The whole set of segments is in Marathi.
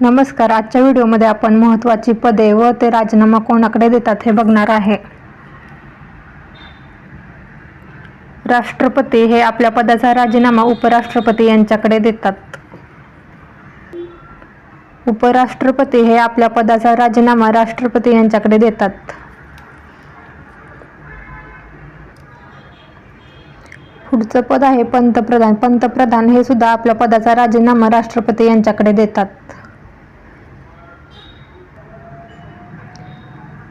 नमस्कार. आजच्या व्हिडिओमध्ये आपण महत्त्वाची पदे व ते राजीनामा कोणाकडे देतात हे बघणार आहे. राष्ट्रपती हे आपल्या पदाचा राजीनामा उपराष्ट्रपती यांच्याकडे देतात. उपराष्ट्रपती हे आपल्या पदाचा राजीनामा राष्ट्रपती यांच्याकडे देतात. पुढचं पद आहे पंतप्रधान. पंतप्रधान हे सुद्धा आपल्या पदाचा राजीनामा राष्ट्रपती यांच्याकडे देतात.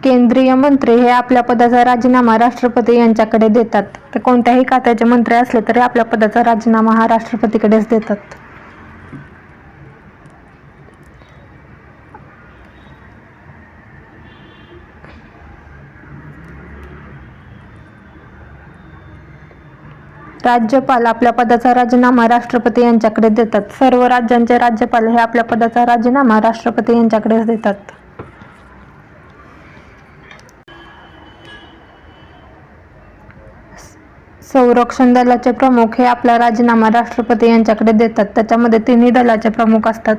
केंद्रीय मंत्री हे आपल्या पदाचा राजीनामा राष्ट्रपती यांच्याकडे देतात. तर कोणत्याही खात्याचे मंत्री असले तरी आपल्या पदाचा राजीनामा हा राष्ट्रपतीकडेच देतात. राज्यपाल आपल्या पदाचा राजीनामा राष्ट्रपती यांच्याकडे देतात. सर्व राज्यांचे राज्यपाल हे आपल्या पदाचा राजीनामा राष्ट्रपती यांच्याकडेच देतात. संरक्षण दलाचे प्रमुख हे आपला राजीनामा राष्ट्रपती यांच्याकडे देतात. त्याच्यामध्ये तिन्ही दलाचे प्रमुख असतात.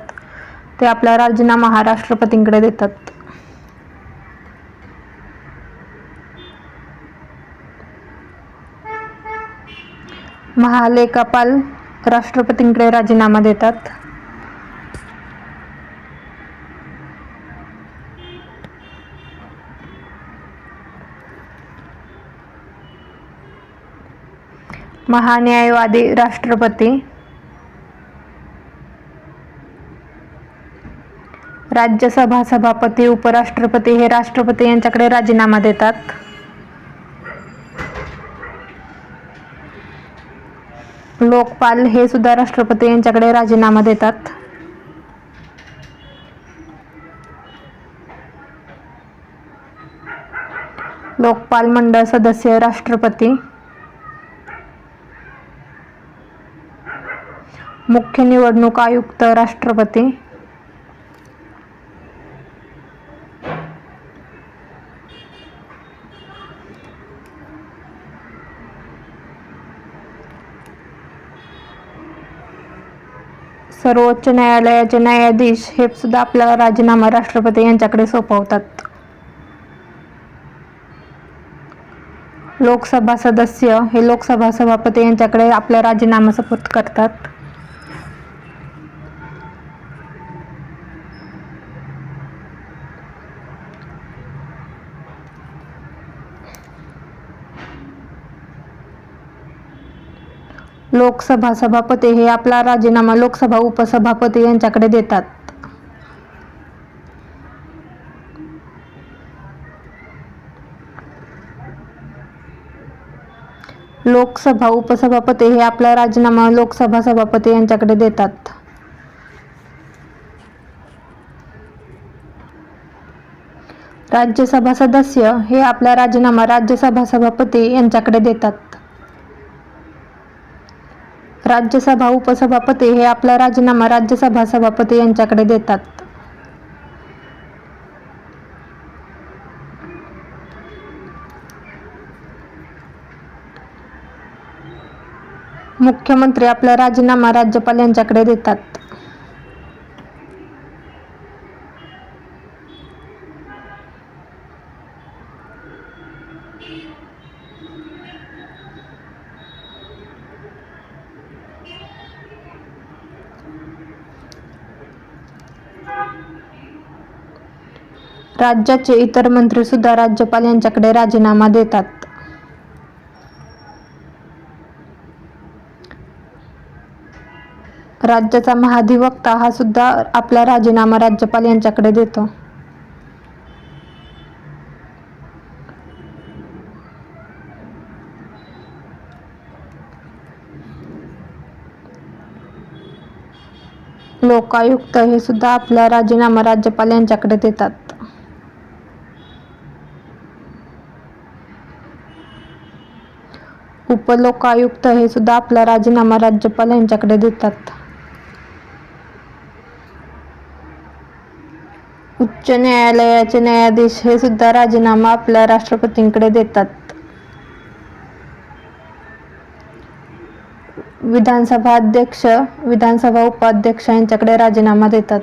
ते आपला राजीनामा हा राष्ट्रपतींकडे देतात. महालेखापाल राष्ट्रपतींकडे राजीनामा देतात. महान्यायवादी राष्ट्रपती. राज्यसभा सभापती उपराष्ट्रपती हे राष्ट्रपती यांच्याकडे राजीनामा देतात. लोकपाल हे सुद्धा राष्ट्रपती यांच्याकडे राजीनामा देतात. लोकपाल मंडळ सदस्य राष्ट्रपती. मुख्य निवडणूक आयुक्त राष्ट्रपती. सर्वोच्च न्यायालयाचे न्यायाधीश हे सुद्धा आपला राजीनामा राष्ट्रपती यांच्याकडे सोपवतात. लोकसभा सदस्य हे लोकसभा सभापती यांच्याकडे आपला राजीनामा सुपूर्द करतात. लोकसभा सभापती हे आपला राजीनामा लोकसभा उपसभापती यांच्याकडे देतात. लोकसभा उपसभापती हे आपला राजीनामा लोकसभा सभापती यांच्याकडे देतात. राज्यसभा सदस्य हे आपला राजीनामा राज्यसभा सभापती यांच्याकडे देतात. राज्यसभा उपसभापती हे आपला राजीनामा राज्यसभा सभापती यांच्याकडे देतात. मुख्यमंत्री आपला राजीनामा राज्यपाल यांच्याकडे देतात. राज्याचे इतर मंत्री सुद्धा राज्यपाल यांच्याकडे राजीनामा देतात. राज्याचा महाधिवक्ता हा सुद्धा आपला राजीनामा राज्यपाल यांच्याकडे देतो. लोकायुक्त हे सुद्धा आपला राजीनामा राज्यपाल यांच्याकडे देतात. उपलोकायुक्त हे सुद्धा आपला राजीनामा राज्यपाल यांच्याकडे देतात. उच्च न्यायालयाचे न्यायाधीश हे सुद्धा राजीनामा आपल्या राष्ट्रपतींकडे देतात. विधानसभा अध्यक्ष विधानसभा उपाध्यक्ष यांच्याकडे राजीनामा देतात.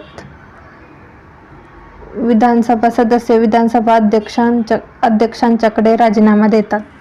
विधानसभा सदस्य विधानसभा अध्यक्षांच्या अध्यक्षांच्याकडे राजीनामा देतात.